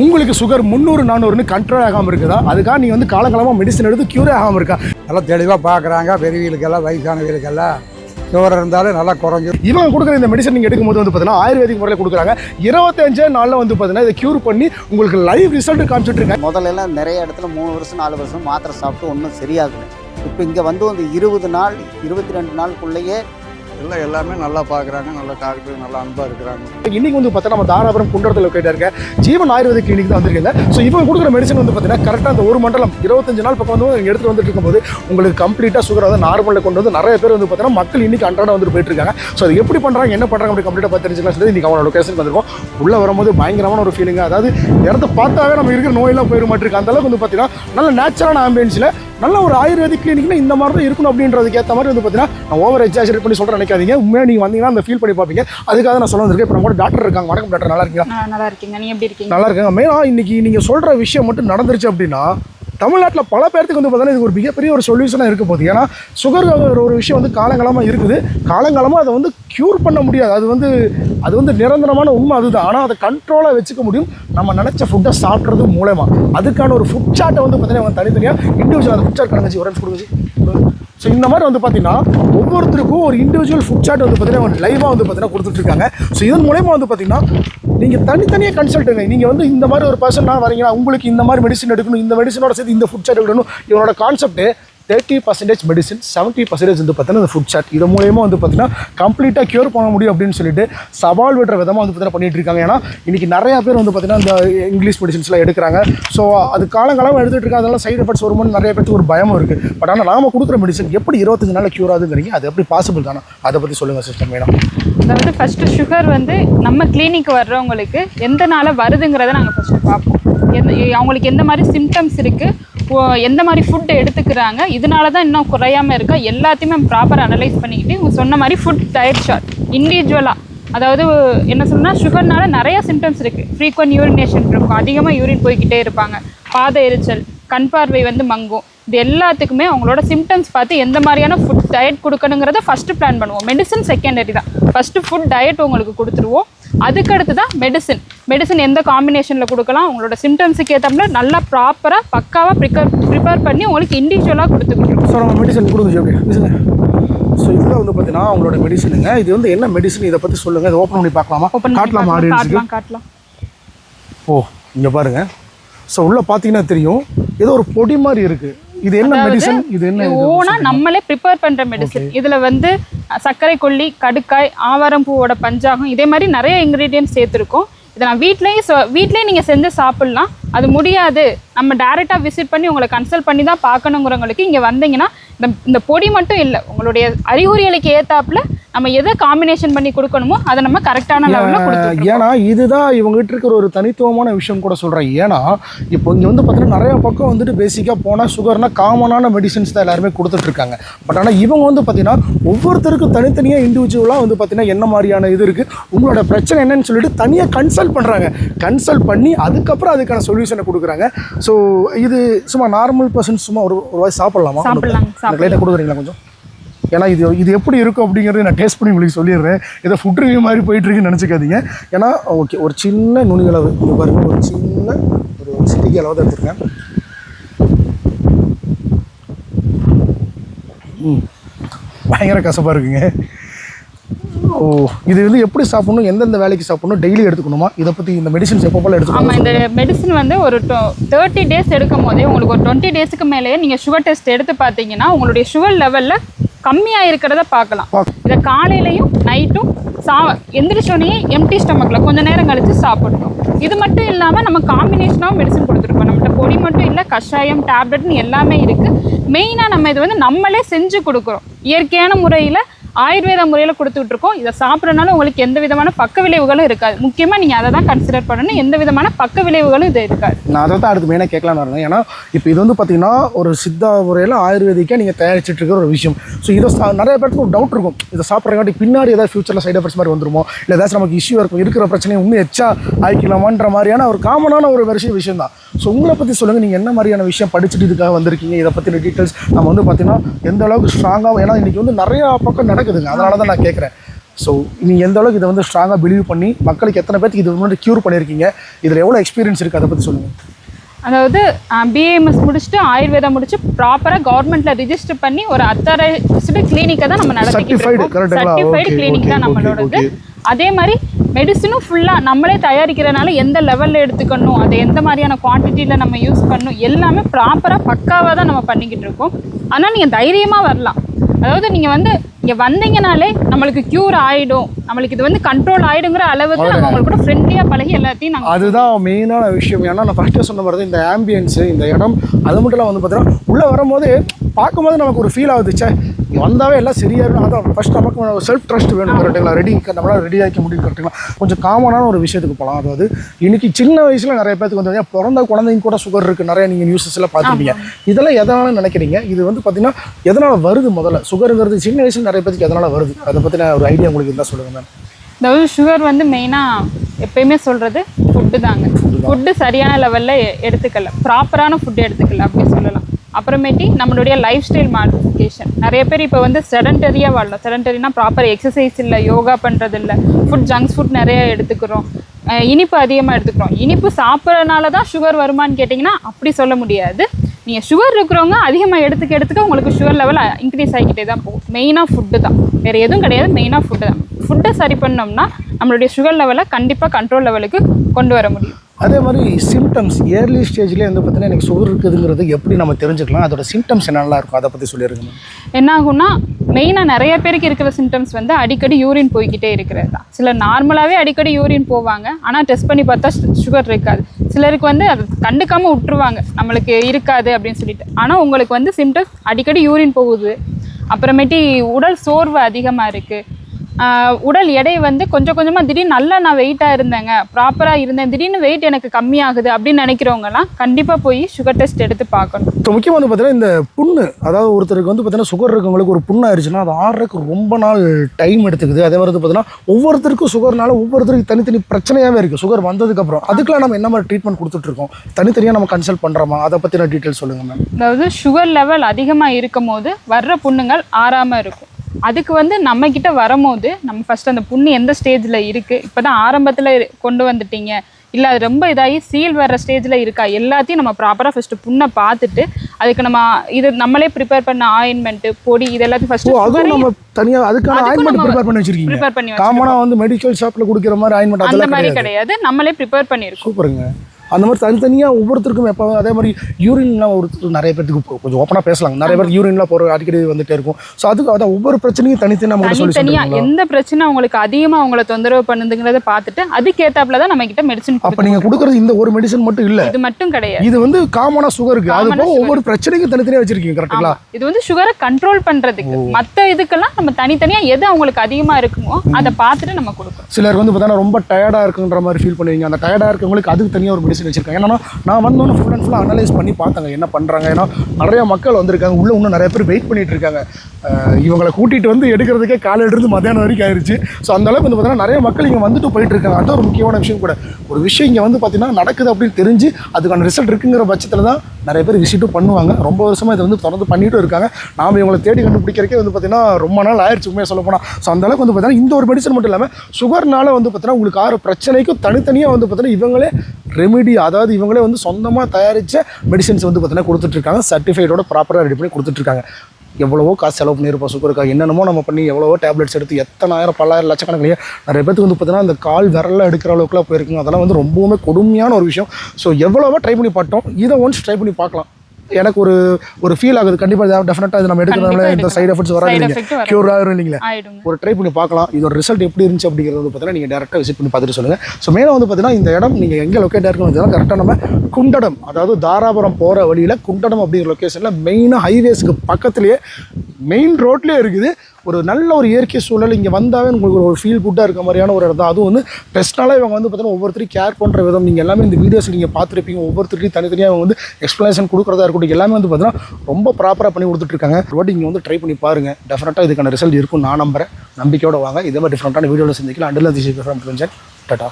உங்களுக்கு சுகர் முந்நூறு நானூறுன்னு கண்ட்ரோல் ஆகாமல் இருக்குதா? அதுக்காக நீங்கள் வந்து காலங்காலமாக மெடிசன் எடுத்து க்யூரே ஆகாமல் இருக்கா? நல்லா தெளிவாக பார்க்குறாங்க பெரியவங்களுக்கெல்லாம் வயசானவங்களுக்கெல்லாம் சுகர் இருந்தாலும் நல்லா குறைஞ்சிரும். இவங்க கொடுக்குற இந்த மெடிசன் நீங்கள் எடுக்கும்போது வந்து பார்த்தீங்கன்னா ஆயுர்வேதிக் முறையில் கொடுக்குறாங்க. இருபத்தஞ்சே நாளில் வந்து பார்த்தீங்கன்னா இதை க்யூர் பண்ணி உங்களுக்கு லைவ் ரிசல்ட் காமிச்சிட்டு இருக்காங்க. முதல்ல எல்லாம் நிறைய இடத்துல மூணு வருஷம் நாலு வருஷம் மாத்திரை சாப்பிட்டு ஒன்றும் சரியாகல. இப்போ இங்கே வந்து வந்து இருபது நாள் இருபத்தி ரெண்டு நாளுக்குள்ளேயே எல்லாம் எல்லாமே நல்லா பார்க்குறாங்க நல்லா டாக்டர் நல்லா அன்பாக இருக்கிறாங்க. இன்னைக்கு வந்து பார்த்தா நம்ம தாராபுரம் குன்றத்தில் லொக்கேட்டாக இருக்க ஜீவன் ஆயுர்வேத கிளினிக் தான் வந்திருக்கீங்க ஸோ இவங்க கொடுக்குற மெடிசன் வந்து பார்த்தீங்கன்னா கரெக்டாக அந்த ஒரு மண்டலம் இருபத்தஞ்சு நாள் பக்கம் வந்து எடுத்துகிட்டு எடுத்துட்டு வந்துட்டு இருக்கும்போது உங்களுக்கு கம்ப்ளீட்டாக சுகர் வந்து நார்மலில் கொண்டு வந்து நிறைய பேர் வந்து பார்த்தீங்கன்னா மக்கள் இன்னைக்கு அன்றாட வந்துட்டு போயிட்டு இருக்காங்க ஸோ அது எப்படி பண்ணுறாங்க என்ன பண்ணுறாங்க அப்படி கம்ப்ளீட்டாக பார்த்து தெரிஞ்சுக்கலாம். சொல்லி இன்னைக்கு அவங்களோட லொக்கேஷன் வந்திருக்கோம். உள்ள வரும்போது பயங்கரமான ஒரு ஃபீலிங்காக அதாவது இடத்த பார்த்தாவே நம்ம இருக்கிற நோயெல்லாம் போயிட மாட்டிருக்கு அந்த அளவுக்கு வந்து பார்த்தீங்கன்னா நல்ல நேச்சுரலான ஆம்பியன்ஸில் நல்ல ஒரு ஆயுர்வேதிக் கிளினிக்னா இந்த மாதிரி தான் இருக்கணும் அப்படின்றதுக்கு ஏற்ற மாதிரி வந்து பார்த்தீங்கன்னா நான் ஓவர் எக்ஸாஜரேட் பண்ணி சொல்கிறேன் நினைக்காதீங்க. உண்மையாக நீங்கள் வந்தீங்கன்னா அந்த ஃபீல் பண்ணி பார்ப்பீங்க. அதுக்காக நான் சொல்ல வந்திருக்கேன். இப்போ நம்ம டாக்டர் இருக்காங்க. வணக்கம் டாக்டர் நல்லா இருக்கீங்களா? நல்லா இருக்கீங்க. நீ எப்படி இருக்கீங்க? நல்லா இருக்காங்க. மெயினாக இன்னைக்கு நீங்கள் சொல்கிற விஷயம் மட்டும் நடந்துருச்சு அப்படின்னா தமிழ்நாட்டில் பல பேர்த்துக்கு வந்து பார்த்தீங்கன்னா இது ஒரு மிகப்பெரிய ஒரு சொல்யூஷனாக இருக்க போகுது. ஏன்னா சுகர் ஒரு விஷயம் வந்து காலங்காலமாக இருக்குது. காலங்காலமாக அதை வந்து க்யூர் பண்ண முடியாது. அது வந்து அது வந்து நிரந்தரமான உண்மை அதுதான். ஆனால் அதை கண்ட்ரோலாக வச்சுக்க முடியும். நம்ம நினச்ச ஃபுட்டை சாப்பிட்றது மூலமா அதுக்கான ஒரு ஃபுட் சார்ட்டை வந்து பார்த்தீங்கன்னா அவங்க தனித்தனியாக இண்டிவிஜுவல் அந்த ஃபுட் சார்ட் கணக்கு ஒரு கொடுங்க ஸோ இந்த மாதிரி வந்து பார்த்தீங்கன்னா ஒவ்வொருத்தருக்கும் ஒரு இண்டிவிஜுவல் ஃபுட் சார்ட் வந்து பார்த்தீங்கன்னா அவங்க லைவாக வந்து பார்த்தீங்கன்னா கொடுத்துட்ருக்காங்க ஸோ இதன் மூலயமா வந்து பார்த்தீங்கன்னா நீங்கள் தனித்தனியாக கன்சல்ட்டுங்க நீங்கள் வந்து இந்த மாதிரி ஒரு பர்சன் நான் வரீங்கன்னா உங்களுக்கு இந்த மாதிரி மெடிசன் எடுக்கணும் இந்த மெடிசனோட சேர்த்து இந்த ஃபுட் சார்ட் எடுக்கணும் இவனோட concept thirty percentage medicine seventy percentage வந்து பார்த்தீங்கன்னா இந்த ஃபுட் சாட் இது மூலயமா வந்து பார்த்தீங்கன்னா கம்ப்ளீட்டாக க்யூர் பண்ண முடியும் அப்படின்னு சொல்லிட்டு சவால் விடுற விதமாக வந்து பார்த்தீங்கன்னா பண்ணிட்டு இருக்காங்க. ஏன்னா இன்றைக்கி நிறைய பேர் வந்து பார்த்தீங்கன்னா இந்த இங்கிலீஷ் மெடிசன்ஸ்லாம் எடுக்கிறாங்க. ஸோ அது காலங்காலமாக எடுத்துகிட்டு இருக்காங்க. அதெல்லாம் சைடு எஃபெக்ட்ஸ் வரும்போது நிறைய பேருக்கு ஒரு பயமும் இருக்குது பட் ஆனால் நாம கொடுக்குற மெடிசன் எப்படி இருபத்தஞ்சு நாளில் க்யூர் ஆகுதுங்கிறீங்க? அது எப்படி பாசிபிள் தானே? அதை பற்றி சொல்லுங்கள் சிஸ்டம் மேடம் அதாவது ஃபஸ்ட்டு சுகர் வந்து நம்ம கிளினிக் வர்றவங்களுக்கு எந்த நாளில் வருதுங்கிறத நாங்கள் ஃபஸ்ட்டு பார்ப்போம். எந்த அவங்களுக்கு எந்த மாதிரி சிம்டம்ஸ் இருக்குது எந்த மாதிரி ஃபுட் எடுத்துக்கிறாங்க இதனால தான் இன்னும் குறையாம இருக்கா? எல்லாத்தையுமே ப்ராப்பர் அனலைஸ் பண்ணிக்கிட்டு இவங்க சொன்ன மாதிரி ஃபுட் டயட் ஷார்ட் இண்டிவிஜுவலாக அதாவது என்ன சொல்லணும்னா சுகர்னால நிறைய சிம்டம்ஸ் இருக்குது ஃப்ரீக்வன்ட் யூரினேஷன் இருக்கும். அதிகமாக யூரின் போய்கிட்டே இருப்பாங்க. பாத எரிச்சல் கண் பார்வை வந்து மங்கும். இது எல்லாத்துக்குமே அவங்களோட சிம்டம்ஸ் பார்த்து எந்த மாதிரியான ஃபுட் டயட் கொடுக்கணுங்கிறத ஃபஸ்ட்டு பிளான் பண்ணுவோம். மெடிசன் செகண்டரி தான். ஃபஸ்ட்டு ஃபுட் டயட் உங்களுக்கு கொடுத்துருவோம். அதுக்கடுத்து தான் மெடிசன் மெடிசன் எந்த காம்பினேஷனில் கொடுக்கலாம்? உங்களோட சிம்டம்ஸுக்கு ஏற்றப்பல நல்லா ப்ராப்பராக பக்காவாக ப்ரிப்பேர் ப்ரிப்பேர் பண்ணி உங்களுக்கு இண்டிவிஜுவலாக கொடுத்துக்கிட்டு ஸோ நம்ம மெடிசன் கொடுங்க ஸோ இதுதான் வந்து பார்த்தீங்கன்னா அவங்களோட மெடிசனுங்க இது வந்து என்ன மெடிசன் இதை பற்றி சொல்லுங்கள் இதை ஓப்பன் பண்ணி பார்க்கலாமா? காட்டலாமா ஆடியன்ஸுக்கு காட்டலாம் காட்டலாம். ஓ இங்கே பாருங்க. ஸோ உள்ளே பார்த்தீங்கன்னா தெரியும். ஏதோ ஒரு பொடி மாதிரி இருக்குது இது என்ன மெடிசன் இது என்ன? ஓனா நம்மளே ப்ரிப்பேர் பண்ற மெடிசன் இதுல வந்து சர்க்கரை கொல்லி கடுக்காய் ஆவாரம் பூவோட பஞ்சாகம் இதே மாதிரி நிறைய இன்க்ரீடியன்ட் சேர்த்துருக்கோம். இதை நான் வீட்லேயும் வீட்லேயே நீங்கள் செஞ்சு சாப்பிட்லாம். அது முடியாது. நம்ம டேரெக்டாக விசிட் பண்ணி உங்களை கன்சல்ட் பண்ணி தான் பார்க்கணுங்கிறவங்களுக்கு இங்கே வந்தீங்கன்னா இந்த இந்த பொடி மட்டும் இல்லை உங்களுடைய அறிகுறிகளுக்கு ஏத்தாப்புல நம்ம எதை காம்பினேஷன் பண்ணி கொடுக்கணுமோ அதை நம்ம கரெக்டான லெவலில் கொடுத்துருக்கோம் ஏன்னா இதுதான் இவங்ககிட்ட இருக்கிற ஒரு தனித்துவமான விஷயம் கூட சொல்கிறேன் ஏன்னா இப்போ இங்கே வந்து பார்த்தீங்கன்னா நிறைய பக்கம் வந்துட்டு பேசிக்காக போனால் சுகர்னா காமனான மெடிசின்ஸ் தான் எல்லாருமே கொடுத்துட்ருக்காங்க பட் ஆனால் இவங்க வந்து பார்த்தீங்கன்னா ஒவ்வொருத்தருக்கும் தனித்தனியாக இண்டிவிஜுவலாக வந்து பார்த்தீங்கன்னா என்ன மாதிரியான இது இருக்குது உங்களோட பிரச்சனை என்னன்னு சொல்லிட்டு தனியாக கன்சல்ட் பண்ணுறாங்க கன்சல்ட் பண்ணி அதுக்கப்புறம் அதுக்கான சொல்யூஷனை கொடுக்குறாங்க. ஸோ இது சும்மா நார்மல் பர்சன் சும்மா ஒரு ஒரு வாய் சாப்பிட்லாமா? சாப்பிடலாம், எனக்கு லைட்டாக கொடுக்குறீங்களா கொஞ்சம்? ஏன்னா இது இது எப்படி இருக்கும் அப்படிங்கிறது நான் டேஸ்ட் பண்ணி உங்களுக்கு சொல்லிடுறேன். இதை ஃபுட் ரிவ்யூ மாதிரி போயிட்டுருக்குன்னு நினச்சிக்காதீங்க. ஏன்னா ஓகே ஒரு சின்ன நுனிகளவு இது பாருங்க ஒரு சின்ன ஒரு சிட்டிக்கு அளவு தான் எடுத்துருக்கேன். ம். பயங்கர கசப்பாக இருக்குங்க. ஓ. இது வந்து எப்படி சாப்பிடணும் எந்தெந்த வேலைக்கு சாப்பிடணும் டெய்லி எடுத்துக்கணுமா? இதை பற்றி இந்த மெடிசின்ஸ் எப்போ போல ஆமாம் எடுத்துக்கணும் இந்த மெடிசன் வந்து ஒரு தேர்ட்டி டேஸ் எடுக்கும் போதே உங்களுக்கு ஒரு டுவெண்ட்டி டேஸ்க்கு மேலேயே நீங்கள் சுகர் டெஸ்ட் எடுத்து பார்த்தீங்கன்னா உங்களுடைய சுகர் லெவலில் கம்மியாக இருக்கிறத பார்க்கலாம். இதை காலையிலையும் நைட்டும் சா எந்திரிச்சோடனே எம்டி ஸ்டமக்கில் கொஞ்ச நேரம் கழித்து சாப்பிடணும். இது மட்டும் இல்லாமல் நம்ம காம்பினேஷனாகவும் மெடிசன் கொடுத்துருக்கோம். நம்மகிட்ட பொடி மட்டும் இல்லை கஷாயம் டேப்லெட்னு எல்லாமே இருக்குது மெயினாக நம்ம இது வந்து நம்மளே செஞ்சு கொடுக்குறோம். இயற்கையான முறையில் ஆயுர்வேத முறையில் கொடுத்துட்டு இருக்கோம். இதை சாப்பிட்றதுனால உங்களுக்கு எந்த விதமான பக்க விளைவுகளும் இருக்காது. முக்கியமாக நீங்கள் அதை தான் கன்சிடர் பண்ணணும். எந்த விதமான பக்க விளைவுகளும் இது இருக்காது. நான் அதை தான் அடுத்து மெயினாக கேட்கலான்னு வரேன். ஏன்னா இப்போ இது வந்து பார்த்தீங்கன்னா ஒரு சித்தா முறையில் ஆயுர்வேதிக்காக நீங்கள் தயாரிச்சிட்டு இருக்கிற ஒரு விஷயம். ஸோ இதை சா நிறைய பேருக்கு ஒரு டவுட் இருக்கும். இதை சாப்பிட்றங்காட்டி பின்னாடி ஏதாவது ஃபியூச்சரில் சைடு எஃபெக்ட்ஸ் மாதிரி வந்துருமோ? இல்லை ஏதாச்சும் நமக்கு இஷ்யூ இருக்கும் இருக்கிற பிரச்சனையை இன்னும் எச்சா ஆயிக்கலாமான்ற மாதிரியான ஒரு காமனான ஒரு விஷயம் விஷயம் தான் ஸோ உங்களை பற்றி சொல்லுங்கள் நீங்கள் என்ன மாதிரியான விஷயம் படிச்சுட்டு இதுக்காக வந்திருக்கீங்க? இதை பற்றின டீட்டெயில்ஸ் நம்ம வந்து பார்த்தீங்கன்னா எந்த அளவுக்கு ஸ்ட்ராங்காக ஏன்னா இன்றைக்கி வந்து நிறையா பக்கம் நடக்குதுங்க. அதனால தான் நான் கேட்குறேன் ஸோ நீங்கள் எந்த அளவுக்கு இதை வந்து ஸ்ட்ராங்காக பிலீவ் பண்ணி மக்களுக்கு எத்தனை பேருக்கு இது முன்னாடி க்யூர் பண்ணியிருக்கீங்க இதில் எவ்வளோ எக்ஸ்பீரியன்ஸ் இருக்குது அதை பற்றி சொல்லுங்கள் அதாவது பிஏஎம்எஸ் முடிச்சுட்டு ஆயுர்வேதா முடிச்சு ப்ராப்பராக கவர்மெண்ட்ல ரிஜிஸ்டர் பண்ணி ஒரு அத்தாரைஸ்டு கிளினிக்கை தான் நம்ம நடத்திக்கிட்டு? சர்டிஃபைடு கிளினிக் தான் நம்மளோடது. அதே மாதிரி மெடிசனும் ஃபுல்லாக நம்மளே தயாரிக்கிறனால எந்த லெவலில் எடுத்துக்கணும் அதை எந்த மாதிரியான குவான்டிட்டியில் நம்ம யூஸ் பண்ணணும் எல்லாமே ப்ராப்பராக பக்காவாக தான் நம்ம பண்ணிக்கிட்டு இருக்கோம். ஆனால் நீங்கள் தைரியமாக வரலாம். அதாவது நீங்கள் வந்து இங்கே வந்தீங்கனாலே நம்மளுக்கு க்யூர் ஆகிடும் நம்மளுக்கு இது வந்து கண்ட்ரோல் ஆகிடுங்கிற அளவுக்கு நம்ம உங்களுக்கு கூட ஃப்ரெண்ட்லியாக பழகி எல்லாத்தையும் நாங்கள் அதுதான் மெயினான விஷயம். ஏன்னா நான் ஃபஸ்ட்டே சொன்ன மாதிரி இந்த ஆம்பியன்ஸு இந்த இடம் அது மட்டும் வந்து பார்த்தீங்கன்னா உள்ளே வரும்போது பார்க்கும்போது நமக்கு ஒரு ஃபீல் ஆகுது இங்கே வந்தாவே எல்லாம் சரியா இருக்கும். அதான் ஃபஸ்ட் நமக்கு செல்ஃப் ட்ரஸ்ட் வேணும் கரெக்டுங்களா ரெடி நம்மளால் ரெடி ஆக்கி முடியும் கரெக்டுங்களா கொஞ்சம் காமனான ஒரு விஷயத்துக்கு போகலாம் அதாவது இன்னைக்கு சின்ன வயசில் நிறைய பேருக்கு வந்து பிறந்த குழந்தைங்க கூட சுகர் இருக்குது நிறைய நீங்கள் நியூஸஸ்லாம் பார்த்துருப்பீங்க. இதெல்லாம் எதனால நினைக்கிறீங்க? இது வந்து பார்த்தீங்கன்னா எதனால் வருது முதல்ல? சுகருங்கிறது சின்ன வயசுல நிறைய பேருக்கு எதனால் வருது? அதை பற்றின ஒரு ஐடியா உங்களுக்கு இருந்தால் சொல்லுங்கள் மேம் அதாவது சுகர் வந்து மெயினாக எப்பயுமே சொல்கிறது ஃபுட்டு தாங்க. ஃபுட்டு சரியான லெவலில் எடுத்துக்கல. ப்ராப்பரான ஃபுட்டு எடுத்துக்கல அப்படி சொல்லலாம். அப்புறமேட்டி நம்மளுடைய லைஃப் ஸ்டைல் மாடிஃபிகேஷன் நிறைய பேர் இப்போ வந்து செடன்டரியாக வாழலாம். செடன்டரினா ப்ராப்பர் எக்ஸசைஸ் இல்லை யோகா பண்ணுறது இல்லை. ஃபுட் ஜங்க்ஸ் ஃபுட் நிறைய எடுத்துக்கிறோம். இனிப்பு அதிகமாக எடுத்துக்கிறோம். இனிப்பு சாப்பிட்றதுனால தான் சுகர் வருமான்னு கேட்டிங்கன்னா அப்படி சொல்ல முடியாது. நீங்கள் சுகர் இருக்கிறவங்க அதிகமாக எடுத்துக்க எடுத்துக்க உங்களுக்கு சுகர் லெவல் இன்க்ரீஸ் ஆகிக்கிட்டே தான் போகும். மெயினாக ஃபுட்டு தான். வேறு எதுவும் கிடையாது மெயினாக ஃபுட்டு தான். ஃபுட்டை சரி பண்ணோம்னா நம்மளுடைய சுகர் லெவலை கண்டிப்பாக கண்ட்ரோல் லெவலுக்கு கொண்டு வர முடியும். அதே மாதிரி சிம்டம்ஸ் இயர்லி ஸ்டேஜ்லேயே வந்து பார்த்தீங்கன்னா எனக்கு சுகர் இருக்குதுங்கிறது எப்படி நம்ம தெரிஞ்சுக்கலாம்? அதோட சிம்டம்ஸ் என்னெல்லாம் இருக்கும்? அதை பற்றி சொல்லிடுங்க என்ன ஆகும்னா மெயினாக நிறைய பேருக்கு இருக்கிற சிம்டம்ஸ் வந்து அடிக்கடி யூரின் போய்கிட்டே இருக்கிறது தான். சிலர் நார்மலாகவே அடிக்கடி யூரின் போவாங்க. ஆனால் டெஸ்ட் பண்ணி பார்த்தா சுகர் இருக்காது. சிலருக்கு வந்து அது கண்டுக்காமல் விட்டுருவாங்க. நம்மளுக்கு இருக்காது அப்படின்னு சொல்லிட்டு. ஆனால் உங்களுக்கு வந்து சிம்டம்ஸ் அடிக்கடி யூரின் போகுது. அப்புறமேட்டி உடல் சோர்வு அதிகமாக இருக்குது உடல் எடை வந்து கொஞ்சம் கொஞ்சமாக திடீர்னு நல்லா நான் வெயிட்டாக இருந்தேங்க. ப்ராப்பராக இருந்தேன். திடீர்னு வெயிட் எனக்கு கம்மியாகுது அப்படின்னு நினைக்கிறவங்கலாம் கண்டிப்பாக போய் சுகர் டெஸ்ட் எடுத்து பார்க்கணும். இப்போ முக்கியமாக வந்து பார்த்தீங்கன்னா இந்த புண்ணு அதாவது ஒருத்தருக்கு வந்து பார்த்தீங்கன்னா சுகர் இருக்கவங்களுக்கு ஒரு புண்ணு ஆயிடுச்சுன்னா அது ஆறுறதுக்கு ரொம்ப நாள் டைம் எடுத்துக்குது. அதே மாதிரி பார்த்தீங்கன்னா ஒவ்வொருத்தருக்கும் சுகர்னால ஒவ்வொருத்தருக்கு தனித்தனி பிரச்சனையாகவே இருக்குது சுகர் வந்ததுக்கப்புறம் அதுக்கெல்லாம் நம்ம என்ன மாதிரி ட்ரீட்மெண்ட் கொடுத்துட்ருக்கோம் தனித்தனியாக நம்ம கன்சல்ட் பண்ணுறோமா அதை பற்றின டீட்டெயில் சொல்லுங்கள் மேம் அதாவது சுகர் லெவல் அதிகமாக இருக்கும் போது வர்ற புண்ணுங்கள் ஆறாமல் இருக்கும். அதுக்கு வந்து நம்ம கிட்ட வரும்போது நம்ம ஃபர்ஸ்ட் அந்த புண்ணு எந்த ஸ்டேஜில் இருக்குது இப்போ தான் ஆரம்பத்தில் கொண்டு வந்துட்டீங்க. இல்லை அது ரொம்ப இதாகி சீல் வர்ற ஸ்டேஜில் இருக்கா? எல்லாத்தையும் நம்ம ப்ராப்பராக ஃபஸ்ட்டு புண்ணை பார்த்துட்டு அதுக்கு நம்ம இது நம்மளே ப்ரிப்பேர் பண்ண ஆயின்மெண்ட்டு பொடி இது எல்லாத்தையும் ஃபஸ்ட்டு அதுவும் நம்ம தனியாக அதுக்கான ஆயின்மெண்ட் ப்ரிப்பேர் பண்ணி வச்சிருக்கீங்க. ப்ரிப்பேர் பண்ணி காமனாக வந்து மெடிக்கல் ஷாப்பில் கொடுக்குற மாதிரி ஆயின்மெண்ட் அந்த மாதிரி கிடையாது. கிடையாது. நம்மளே ப்ரிப்பேர் பண்ணியிருக்கோம். சூப்பருங்க. அந்த மாதிரி தனித்தனியாக ஒவ்வொருத்தருக்கும் எப்போ அதே மாதிரி யூரின்லாம் ஒரு நிறைய பேருக்கு கொஞ்சம் ஓப்பனாக பேசலாங்க நிறைய பேர் யூரின்லாம் போகிற அடிக்கடி வந்துட்டே இருக்கும். ஸோ அதுக்கு அதான் ஒவ்வொரு பிரச்சனையும் தனித்தனி நம்ம சொல்லி சொல்லுங்களா எந்த பிரச்சனை உங்களுக்கு அதிகமா உங்களை தொந்தரவு பண்ணுதுங்கிறத பார்த்துட்டு அதுக்கேத்தாப்புல தான் நம்ம கிட்ட மெடிசன் அப்போ நீங்கள் கொடுக்குறது இந்த ஒரு மெடிசன் மட்டும் இல்லை. இது மட்டும் கிடையாது. இது வந்து காமனாக சுகருக்கு அது போக ஒவ்வொரு பிரச்சனைக்கும் தனித்தனியாக வச்சிருக்கீங்க கரெக்டுங்களா. இது வந்து சுகரை கண்ட்ரோல் பண்றதுக்கு. மத்த இதுக்கெல்லாம் நம்ம தனித்தனியா எது அவங்களுக்கு அதிகமா இருக்குமோ அதை பார்த்துட்டு நம்ம கொடுக்கணும். சிலருக்கு வந்து பார்த்தீங்கன்னா ரொம்ப டயர்டாக இருக்குன்ற மாதிரி ஃபீல் பண்ணுவீங்க. அந்த டயர்டாக இருக்கவங்களுக்கு அதுக்கு தனியாக ஒரு மெடிசன் வச்சிருக்காங்க. ஏன்னா நான் வந்தோன்னே ஃபுல் அண்ட் ஃபுல்லாக அனலைஸ் பண்ணி பார்த்தாங்க. என்ன பண்ணுறாங்க ஏன்னா நிறையா மக்கள் வந்திருக்காங்க. உள்ளே இன்னும் நிறைய பேர் வெயிட் பண்ணிட்டு இருக்காங்க. இவங்களை கூட்டிகிட்டு வந்து எடுக்கிறதுக்கே காலையிலேருந்து மத்தியானம் வரைக்கும் ஆயிடுச்சு ஸோ அந்த அளவுக்கு வந்து பார்த்தீங்கன்னா நிறைய மக்கள் இங்கே வந்துட்டு போயிட்டு இருக்காங்க. அது ஒரு முக்கியமான விஷயம் கூட. ஒரு விஷயம் இங்கே வந்து பார்த்திங்கன்னா நடக்குது அப்படின்னு தெரிஞ்சு அதுக்கான ரிசல்ட் இருக்குங்கிற பட்சத்தில் தான் நிறைய பேர் விசிட்டும் பண்ணுவாங்க. ரொம்ப வருஷமாக இதை வந்து தொடர்ந்து பண்ணிட்டும் இருக்காங்க. நாம் இவங்களை தேடி கண்டுபிடிக்கிறக்கே வந்து பார்த்தீங்கன்னா ரொம்ப நாள் ஆயிடுச்சு உண்மையாக சொல்ல போனால் ஸோ அந்த அளவுக்கு வந்து பார்த்திங்கன்னா இந்த ஒரு மெடிசன் மட்டும் இல்லாமல் சுகர்னால் வந்து பார்த்திங்கன்னா உங்களுக்கு ஆறு பிரச்சனைக்கும் தனித்தனியாக வந்து பார்த்திங்கன்னா இவங்களே ரெமிடி அதாவது இவங்களே வந்து சொந்தமாக தயாரித்த மெடிசன்ஸ் வந்து பார்த்தீங்கன்னா கொடுத்துட்ருக்காங்க. சர்டிஃபைடோட ப்ராப்பராக ரெடி பண்ணி கொடுத்துட்ருக்காங்க. எவ்வளவோ காசு செலவு பண்ணியிருப்போம். சுகருக்காக என்னென்னமோ நம்ம பண்ணி எவ்வளவோ டேப்லெட்ஸ் எடுத்து எத்தனாயிரம் பல்லாயிரம் லட்சக்கணக்கிலேயே நிறைய பேருக்கு வந்து பார்த்தீங்கன்னா அந்த கால் விரலில் எடுக்கிற அளவுக்குலாம் போயிருக்குங்க. அதெல்லாம் வந்து ரொம்பவுமே கொடுமையான ஒரு விஷயம். ஸோ எவ்வளவோ ட்ரை பண்ணி பார்த்தோம். இதை ஒன்ஸ் ட்ரை பண்ணி பார்க்கலாம். எனக்கு ஒரு ஒரு ஃபீல் ஆகுது. கண்டிப்பாக டெஃபினட்டாக இது நம்ம எடுக்கிறதுனால இந்த சைடு எஃபெக்ட்ஸ் வராது இல்லைங்க. க்யூர் ஆகிரும் இல்லைங்களா. ஒரு ட்ரை பண்ணி பார்க்கலாம். இதோட ரிசல்ட் எப்படி இருந்துச்சு அப்படிங்கிறது வந்து பார்த்தீங்கன்னா நீங்கள் டேரெக்டாக விசிட் பண்ணி பார்த்துட்டு சொல்லுங்கள் ஸோ மேலே வந்து பார்த்தீங்கன்னா இந்த இடம் நீங்கள் எங்கே லொக்கேட் இருக்குன்னு கரெக்டாக நம்ம குண்டடம் அதாவது தாராபுரம் போகிற வழியில் குண்டடம் அப்படிங்கிற லொக்கேஷனில் மெயினாக ஹைவேஸ்க்கு பக்கத்துலேயே மெயின் ரோட்லேயே இருக்குது. ஒரு நல்ல ஒரு இயற்கை சூழல் இங்கே வந்தாவே உங்களுக்கு ஒரு ஃபீல் குட்டாக இருக்க மாதிரியான ஒரு இடம். தான் அதுவும் வந்து பெஸ்ட்னால இவங்க வந்து பார்த்தீங்கன்னா ஒவ்வொருத்தரையும் கேர் பண்ணுற விதம். நீங்கள் எல்லாமே இந்த வீடியோஸ் நீங்கள் பார்த்துருப்பீங்க. ஒவ்வொருத்தருக்கும் தனித்தனியாக அவங்க வந்து எக்ஸ்ப்ளனேஷன் கொடுக்குறதா இருக்கட்டும். எல்லாமே வந்து பார்த்தீங்கன்னா ரொம்ப ப்ராப்பராக பண்ணி கொடுத்துட்ருக்காங்க. ரோட் இங்கே வந்து ட்ரை பண்ணி பாருங்கள் டெஃபினட்டாக இதுக்கான ரிசல்ட் இருக்கும் நான் நம்புகிறேன் நம்பிக்கையோட வாங்க. இதே மாதிரி டிஃப்ரெண்ட்டான வீடியோவில் சந்திக்கலாம். Until this tata